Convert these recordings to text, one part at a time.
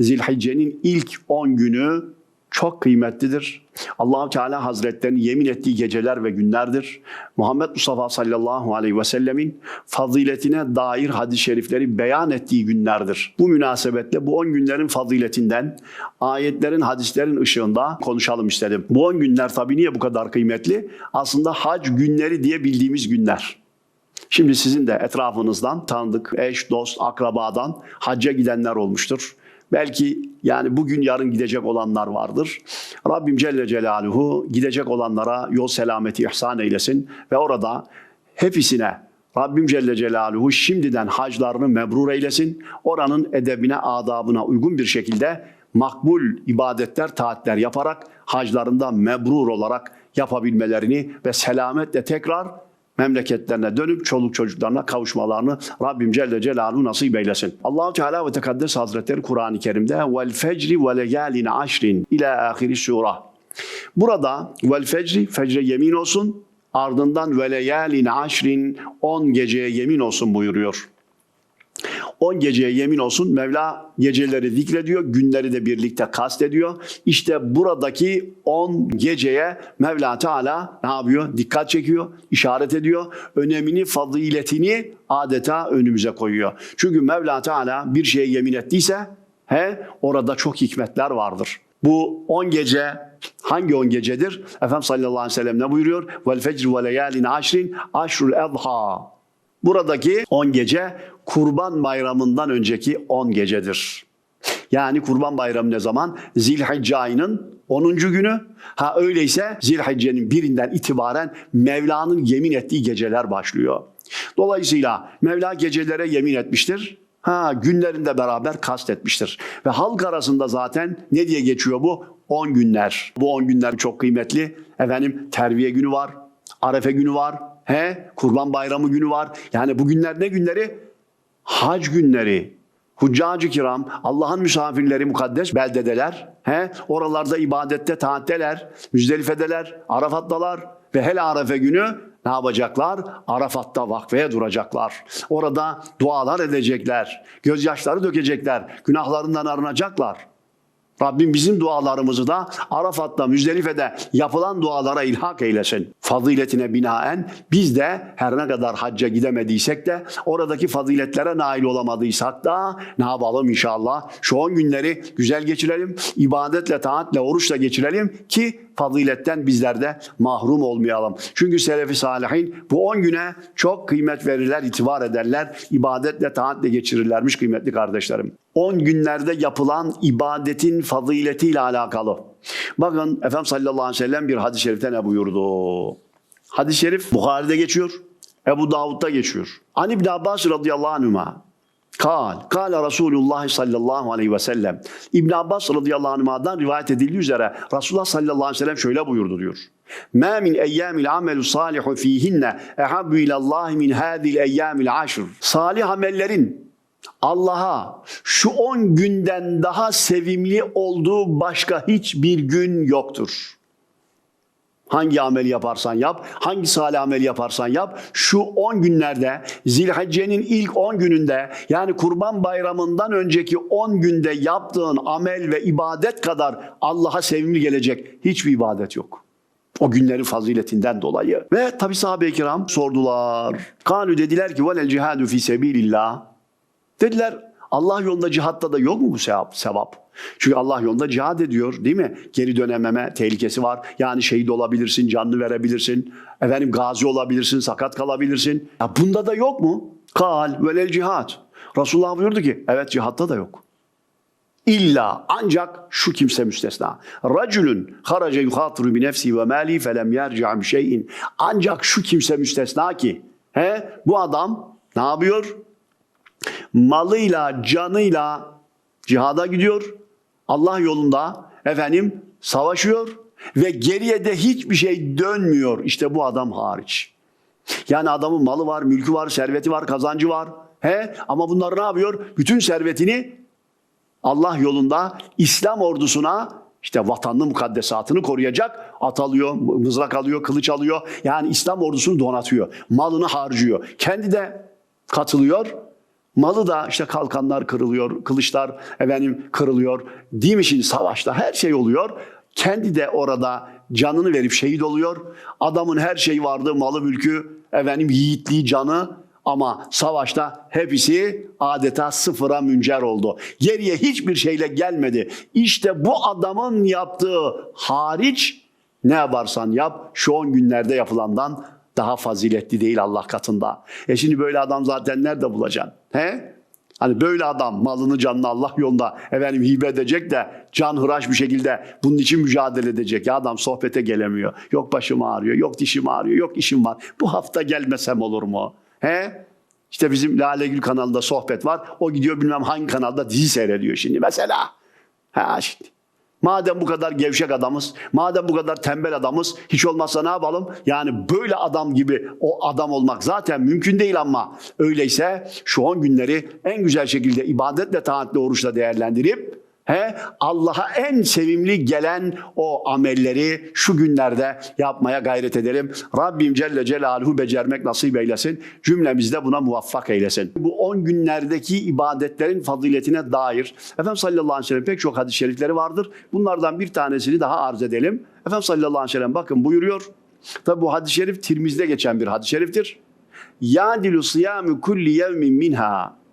Zilhicce'nin ilk 10 günü çok kıymetlidir. Allahu Teala Hazretlerinin yemin ettiği geceler ve günlerdir. Muhammed Mustafa sallallahu aleyhi ve sellemin faziletine dair hadis-i şerifleri beyan ettiği günlerdir. Bu münasebetle bu 10 günlerin faziletinden ayetlerin, hadislerin ışığında konuşalım istedim. Bu 10 günler tabii niye bu kadar kıymetli? Aslında hac günleri diye bildiğimiz günler. Şimdi sizin de etrafınızdan tanıdık, eş, dost, akrabadan hacca gidenler olmuştur. Belki yani bugün yarın gidecek olanlar vardır. Rabbim Celle Celaluhu gidecek olanlara yol selameti ihsan eylesin ve orada hepsine Rabbim Celle Celaluhu şimdiden haclarını mebrur eylesin. Oranın edebine, adabına uygun bir şekilde makbul ibadetler, taatler yaparak haclarında mebrur olarak yapabilmelerini ve selametle tekrar memleketlerine dönüp çoluk çocuklarına kavuşmalarını Rabbim Celle Celaluhu nasip eylesin. Allahu Teala ve Tekaddes Hazretleri Kur'an-ı Kerim'de vel fecri ve leyalin aşrin ila ahiri sura. Burada vel fecri, fecre yemin olsun, ardından ve leyalin aşrin, on geceye yemin olsun buyuruyor. 10 geceye yemin olsun Mevla geceleri zikrediyor, günleri de birlikte kastediyor. İşte buradaki 10 geceye Mevla Teala ne yapıyor? Dikkat çekiyor, işaret ediyor. Önemini, faziletini adeta önümüze koyuyor. Çünkü Mevla Teala bir şeye yemin ettiyse he orada çok hikmetler vardır. Bu 10 gece hangi 10 gecedir? Efendimiz sallallahu aleyhi ve sellem ne buyuruyor? Vel fecr ve leyalin aşrin aşrul edha. Buradaki 10 gece Kurban Bayramı'ndan önceki 10 gecedir. Yani Kurban Bayramı ne zaman? Zilhicce ayının 10. günü. Ha öyleyse Zilhicce'nin birinden itibaren Mevla'nın yemin ettiği geceler başlıyor. Dolayısıyla Mevla gecelere yemin etmiştir. Ha günlerinde beraber kastetmiştir. Ve halk arasında zaten ne diye geçiyor bu? 10 günler. Bu 10 günler çok kıymetli. Efendim terviye günü var, arefe günü var, he kurban bayramı günü var. Yani bu günler ne günleri? Hac günleri. Huccacı kiram, Allah'ın misafirleri mukaddes beldedeler. He, oralarda ibadette, taatteler, müzdelifedeler, Arafat'talar ve hele Arefe günü ne yapacaklar? Arafat'ta vakfeye duracaklar. Orada dualar edecekler. Gözyaşları dökecekler. Günahlarından arınacaklar. Rabbim bizim dualarımızı da Arafat'ta, Müzdelife'de yapılan dualara ilhak eylesin. Faziletine binaen biz de her ne kadar hacca gidemediysek de oradaki faziletlere nail olamadıysak da ne yapalım inşallah? Şu 10 günleri güzel geçirelim. ibadetle, taatle, oruçla geçirelim ki faziletten bizler de mahrum olmayalım. Çünkü Selefi Salihin bu 10 güne çok kıymet verirler, itibar ederler. ibadetle, taatle geçirirlermiş kıymetli kardeşlerim. 10 günlerde yapılan ibadetin faziletiyle alakalı. Bakın Efendimiz sallallahu aleyhi ve sellem bir hadis-i şerifte ne buyurdu? Hadis-i şerif Bukhari'de geçiyor, Ebu Davud'da geçiyor. An İbn Abbas radıyallahu anhuma Kal, kale Resulullah sallallahu aleyhi ve sellem. İbn Abbas radıyallahu anh'dan rivayet edildiği üzere Resulullah sallallahu aleyhi ve sellem şöyle buyurdu diyor. Ma min eyyamil amelu salihu fihinne ehabbu ilallahi min hadil eyyamil aşr. Salih amellerin Allah'a şu 10 günden daha sevimli olduğu başka hiçbir gün yoktur. Hangi amel yaparsan yap, hangi salih amel yaparsan yap, şu 10 günlerde Zilhicce'nin ilk 10 gününde yani Kurban Bayramı'ndan önceki 10 günde yaptığın amel ve ibadet kadar Allah'a sevimli gelecek hiçbir ibadet yok. O günlerin faziletinden dolayı. Ve tabi sahabe-i kiram sordular. Kanü dediler ki velel cihadu fi sebilillah. Dediler Allah yolunda cihatta da yok mu bu sevap? sevap? Çünkü Allah yolunda cihad ediyor değil mi? Geri dönememe tehlikesi var. Yani şehit olabilirsin, canını verebilirsin. Efendim gazi olabilirsin, sakat kalabilirsin. Ya bunda da yok mu? Kal velel cihad. Resulullah buyurdu ki evet cihatta da yok. İlla ancak şu kimse müstesna. Racülün harace yuhatiru bi nefsi ve mali felem yerci'a bi şeyin. Ancak şu kimse müstesna ki he bu adam ne yapıyor? Malıyla, canıyla cihada gidiyor. Allah yolunda efendim savaşıyor ve geriye de hiçbir şey dönmüyor. İşte bu adam hariç. Yani adamın malı var, mülkü var, serveti var, kazancı var. He? Ama bunlar ne yapıyor? Bütün servetini Allah yolunda İslam ordusuna işte vatanını mukaddesatını koruyacak at alıyor, mızrak alıyor, kılıç alıyor. Yani İslam ordusunu donatıyor. Malını harcıyor. Kendi de katılıyor. Malı da işte kalkanlar kırılıyor, kılıçlar efendim kırılıyor. Değil mi şimdi savaşta her şey oluyor. Kendi de orada canını verip şehit oluyor. Adamın her şeyi vardı, malı mülkü, efendim yiğitliği, canı ama savaşta hepsi adeta sıfıra müncer oldu. Geriye hiçbir şeyle gelmedi. İşte bu adamın yaptığı hariç ne yaparsan yap şu on günlerde yapılandan daha faziletli değil Allah katında. E şimdi böyle adam zaten nerede bulacaksın? He? Hani böyle adam malını canını Allah yolunda efendim hibe edecek de can hıraş bir şekilde bunun için mücadele edecek. Ya adam sohbete gelemiyor. Yok başım ağrıyor, yok dişim ağrıyor, yok işim var. Bu hafta gelmesem olur mu? He? İşte bizim Lale Gül kanalında sohbet var. O gidiyor bilmem hangi kanalda dizi seyrediyor şimdi mesela. Ha şimdi. Madem bu kadar gevşek adamız, madem bu kadar tembel adamız, hiç olmazsa ne yapalım? Yani böyle adam gibi o adam olmak zaten mümkün değil ama öyleyse şu 10 günleri en güzel şekilde ibadetle, taatle, oruçla değerlendirip He, Allah'a en sevimli gelen o amelleri şu günlerde yapmaya gayret edelim. Rabbim Celle Celaluhu becermek nasip eylesin. Cümlemizde buna muvaffak eylesin. Bu 10 günlerdeki ibadetlerin faziletine dair Efendimiz sallallahu aleyhi ve sellem pek çok hadis-i şerifleri vardır. Bunlardan bir tanesini daha arz edelim. Efendimiz sallallahu aleyhi ve sellem bakın buyuruyor. Tabi bu hadis-i şerif Tirmiz'de geçen bir hadis-i şeriftir. Yadilu siyamu kulli yevmin minha.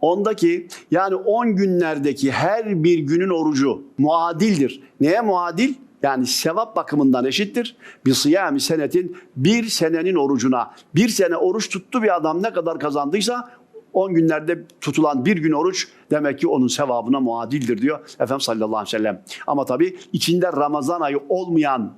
Ondaki yani 10 günlerdeki her bir günün orucu muadildir. Neye muadil? Yani sevap bakımından eşittir. Bir sıyami senetin bir senenin orucuna. Bir sene oruç tuttu bir adam ne kadar kazandıysa 10 günlerde tutulan bir gün oruç demek ki onun sevabına muadildir diyor Efendimiz sallallahu aleyhi ve sellem. Ama tabii içinde Ramazan ayı olmayan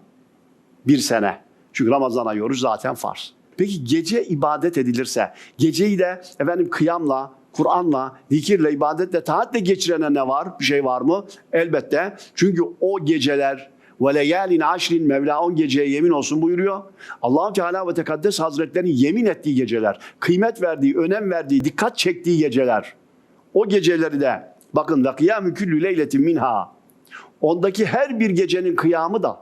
bir sene. Çünkü Ramazan ayı oruç zaten farz. Peki gece ibadet edilirse, geceyi de efendim kıyamla, Kur'an'la, zikirle, ibadetle, taatle geçirene ne var? Bir şey var mı? Elbette. Çünkü o geceler ve leyalin aşrin Mevla on geceye yemin olsun buyuruyor. allah Teala ve Tekaddes Hazretleri'nin yemin ettiği geceler, kıymet verdiği, önem verdiği, dikkat çektiği geceler. O geceleri de bakın ve kıyamü küllü minha. Ondaki her bir gecenin kıyamı da,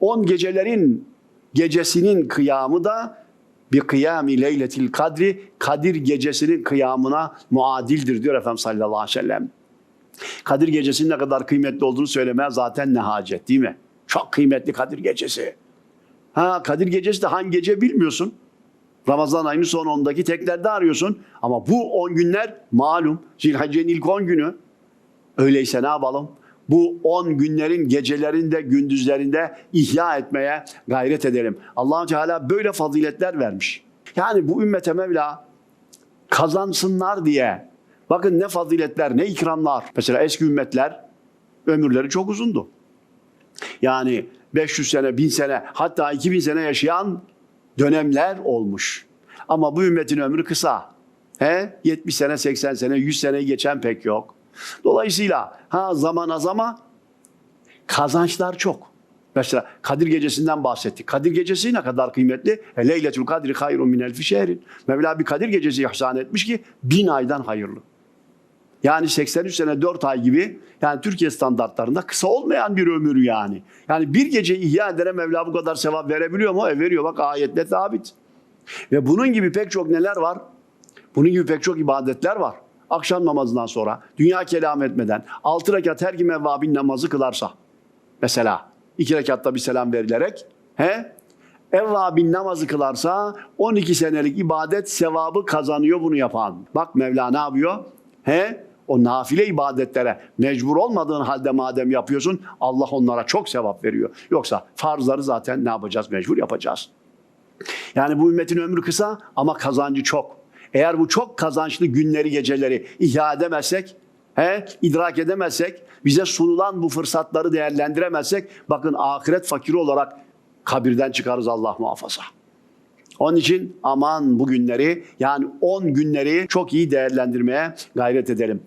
on gecelerin gecesinin kıyamı da bir kıyami leyletil kadri Kadir gecesinin kıyamına muadildir diyor Efendimiz sallallahu aleyhi ve sellem. Kadir gecesinin ne kadar kıymetli olduğunu söylemeye zaten ne hacet değil mi? Çok kıymetli Kadir gecesi. Ha Kadir gecesi de hangi gece bilmiyorsun. Ramazan ayının son ondaki teklerde arıyorsun. Ama bu 10 günler malum. Zilhicce'nin ilk 10 günü. Öyleyse ne yapalım? Bu 10 günlerin gecelerinde, gündüzlerinde ihya etmeye gayret edelim. allah Teala böyle faziletler vermiş. Yani bu ümmete Mevla kazansınlar diye bakın ne faziletler, ne ikramlar. Mesela eski ümmetler ömürleri çok uzundu. Yani 500 sene, 1000 sene hatta 2000 sene yaşayan dönemler olmuş. Ama bu ümmetin ömrü kısa. He? 70 sene, 80 sene, 100 seneyi geçen pek yok. Dolayısıyla ha zaman az ama kazançlar çok. Mesela Kadir Gecesi'nden bahsettik. Kadir Gecesi ne kadar kıymetli? E, Leyletül Kadri hayrun min elfi şehrin. Mevla bir Kadir Gecesi ihsan etmiş ki bin aydan hayırlı. Yani 83 sene 4 ay gibi yani Türkiye standartlarında kısa olmayan bir ömür yani. Yani bir gece ihya edene Mevla bu kadar sevap verebiliyor mu? E veriyor bak ayetle sabit. Ve bunun gibi pek çok neler var? Bunun gibi pek çok ibadetler var akşam namazından sonra dünya kelam etmeden altı rekat her kim evvabin namazı kılarsa mesela iki rekatta bir selam verilerek he evvabin namazı kılarsa 12 senelik ibadet sevabı kazanıyor bunu yapan. Bak Mevla ne yapıyor? He o nafile ibadetlere mecbur olmadığın halde madem yapıyorsun Allah onlara çok sevap veriyor. Yoksa farzları zaten ne yapacağız? Mecbur yapacağız. Yani bu ümmetin ömrü kısa ama kazancı çok. Eğer bu çok kazançlı günleri, geceleri ihya edemezsek, he, idrak edemezsek, bize sunulan bu fırsatları değerlendiremezsek, bakın ahiret fakiri olarak kabirden çıkarız Allah muhafaza. Onun için aman bu günleri yani 10 günleri çok iyi değerlendirmeye gayret edelim.